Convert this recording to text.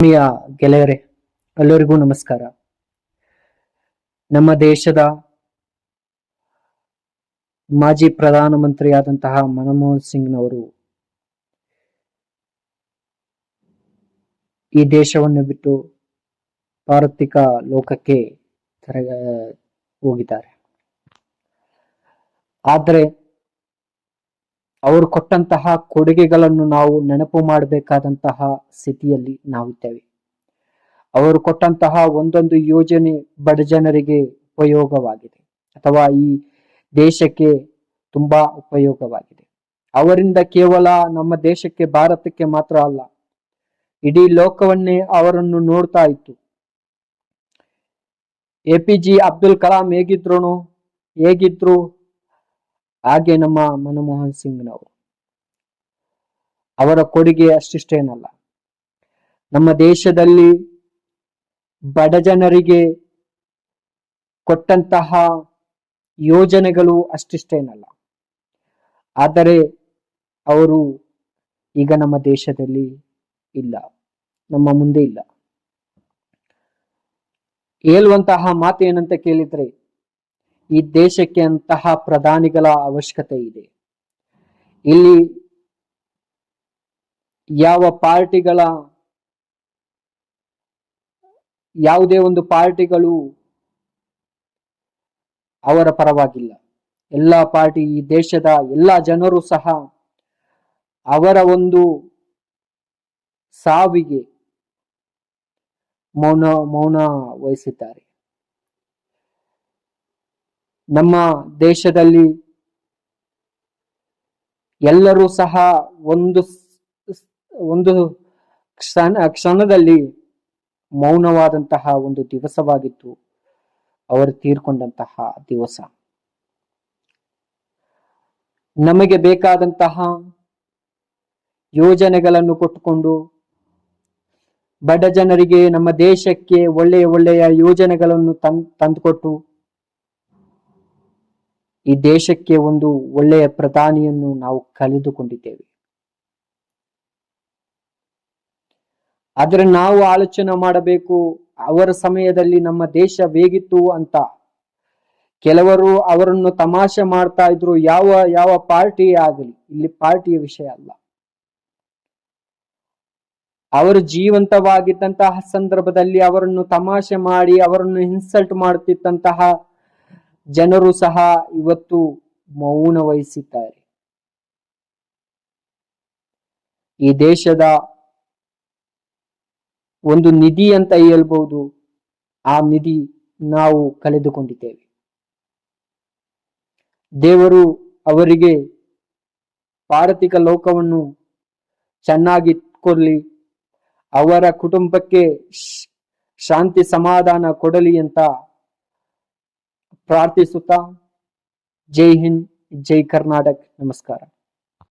ಆತ್ಮೀಯ ಗೆಳೆಯರೇ, ಎಲ್ಲರಿಗೂ ನಮಸ್ಕಾರ. ನಮ್ಮ ದೇಶದ ಮಾಜಿ ಪ್ರಧಾನಮಂತ್ರಿಯಾದಂತಹ ಮನಮೋಹನ್ ಸಿಂಗ್ನವರು ಈ ದೇಶವನ್ನು ಬಿಟ್ಟು ಪಾರ್ವತಿಕ ಲೋಕಕ್ಕೆ ಹೋಗಿದ್ದಾರೆ. ಆದರೆ ಅವರು ಕೊಟ್ಟಂತಹ ಕೊಡುಗೆಗಳನ್ನು ನಾವು ನೆನಪು ಮಾಡಬೇಕಾದಂತಹ ಸ್ಥಿತಿಯಲ್ಲಿ ನಾವಿದ್ದೇವೆ. ಅವರು ಕೊಟ್ಟಂತಹ ಒಂದೊಂದು ಯೋಜನೆ ಬಡ ಜನರಿಗೆ ಉಪಯೋಗವಾಗಿದೆ. ಅಥವಾ ಈ ದೇಶಕ್ಕೆ ತುಂಬಾ ಉಪಯೋಗವಾಗಿದೆ. ಅವರಿಂದ ಕೇವಲ ನಮ್ಮ ದೇಶಕ್ಕೆ ಭಾರತಕ್ಕೆ ಮಾತ್ರ ಅಲ್ಲ, ಇಡೀ ಲೋಕವನ್ನೇ ಅವರನ್ನು ನೋಡ್ತಾ ಇತ್ತು. A P J Abdul Kalam ಹೇಗಿದ್ರು ಹೇಗಿದ್ರು ಹಾಗೆ ನಮ್ಮ ಮನಮೋಹನ್ ಸಿಂಗ್ನವರು. ಅವರ ಕೊಡುಗೆ ಅಷ್ಟಿಷ್ಟೇನಲ್ಲ. ನಮ್ಮ ದೇಶದಲ್ಲಿ ಬಡ ಜನರಿಗೆ ಕೊಟ್ಟಂತಹ ಯೋಜನೆಗಳು ಅಷ್ಟಿಷ್ಟೇನಲ್ಲ. ಆದರೆ ಅವರು ಈಗ ನಮ್ಮ ದೇಶದಲ್ಲಿ ಇಲ್ಲ. ನಮ್ಮ ಮುಂದೆ ಇಲ್ಲ. ಹೇಳುವಂತಹ ಮಾತು ಏನಂತ ಕೇಳಿದ್ರೆ ಈ ದೇಶಕ್ಕೆ ಅಂತಹ ಪ್ರಧಾನಿಗಳ ಅವಶ್ಯಕತೆ ಇದೆ. ಇಲ್ಲಿ ಯಾವ ಪಾರ್ಟಿಗಳ ಯಾವುದೇ ಒಂದು ಪಾರ್ಟಿಗಳು ಅವರ ಪರವಾಗಿಲ್ಲ. ಎಲ್ಲ ಪಾರ್ಟಿ ಈ ದೇಶದ ಎಲ್ಲ ಜನರು ಸಹ ಅವರ ಒಂದು ಸಾವಿಗೆ ಮೌನ ಮೌನ ವಹಿಸಿದ್ದಾರೆ. ನಮ್ಮ ದೇಶದಲ್ಲಿ ಎಲ್ಲರೂ ಸಹ ಒಂದು ಒಂದು ಕ್ಷಣ, ಕ್ಷಣದಲ್ಲಿ ಮೌನವಾದಂತಹ ಒಂದು ದಿವಸವಾಗಿತ್ತು. ಅವರು ತೀರ್ಕೊಂಡಂತಹ ದಿವಸ. ನಮಗೆ ಬೇಕಾದಂತಹ ಯೋಜನೆಗಳನ್ನು ಕೊಟ್ಟುಕೊಂಡು ಬಡ ಜನರಿಗೆ ನಮ್ಮ ದೇಶಕ್ಕೆ ಒಳ್ಳೆಯ ಒಳ್ಳೆಯ ಯೋಜನೆಗಳನ್ನು ತಂದ್, ತಂದುಕೊಟ್ಟು ಈ ದೇಶಕ್ಕೆ ಒಂದು ಒಳ್ಳೆಯ ಪ್ರಧಾನಿಯನ್ನು ನಾವು ಕಲಿದುಕೊಂಡಿದ್ದೇವೆ ಆದರೆ ನಾವು ಆಲೋಚನೆ ಮಾಡಬೇಕು, ಅವರ ಸಮಯದಲ್ಲಿ ನಮ್ಮ ದೇಶ ಬೇಗಿತ್ತು ಅಂತ. ಕೆಲವರು ಅವರನ್ನು ತಮಾಷೆ ಮಾಡ್ತಾ ಇದ್ರು, ಯಾವ ಯಾವ ಪಾರ್ಟಿ ಆಗಲಿ, ಇಲ್ಲಿ ಪಾರ್ಟಿಯ ವಿಷಯ ಅಲ್ಲ. ಅವರು ಜೀವಂತವಾಗಿದ್ದಂತಹ ಸಂದರ್ಭದಲ್ಲಿ ಅವರನ್ನು ತಮಾಷೆ ಮಾಡಿ, ಅವರನ್ನು ಇನ್ಸಲ್ಟ್ ಮಾಡುತ್ತಿದ್ದಂತಹ ಜನರು ಸಹ ಇವತ್ತು ಮೌನ ವಹಿಸಿದ್ದಾರೆ ಈ ದೇಶದ ಒಂದು ನಿಧಿ ಅಂತ ಹೇಳ್ಬಹುದು ಆ ನಿಧಿ ನಾವು ಕಳೆದುಕೊಂಡಿದ್ದೇವೆ. ದೇವರು ಅವರಿಗೆ ಪಾರತಿಕ ಲೋಕವನ್ನು ಚೆನ್ನಾಗಿ ಕೊಡಲಿ, ಅವರ ಕುಟುಂಬಕ್ಕೆ ಶಾಂತಿ ಸಮಾಧಾನ ಕೊಡಲಿ ಅಂತ ಪ್ರಾರ್ಥಿಸುತ್ತಾ. ಜೈ ಹಿಂದ್ ಜೈ ಕರ್ನಾಟಕ್. ನಮಸ್ಕಾರ.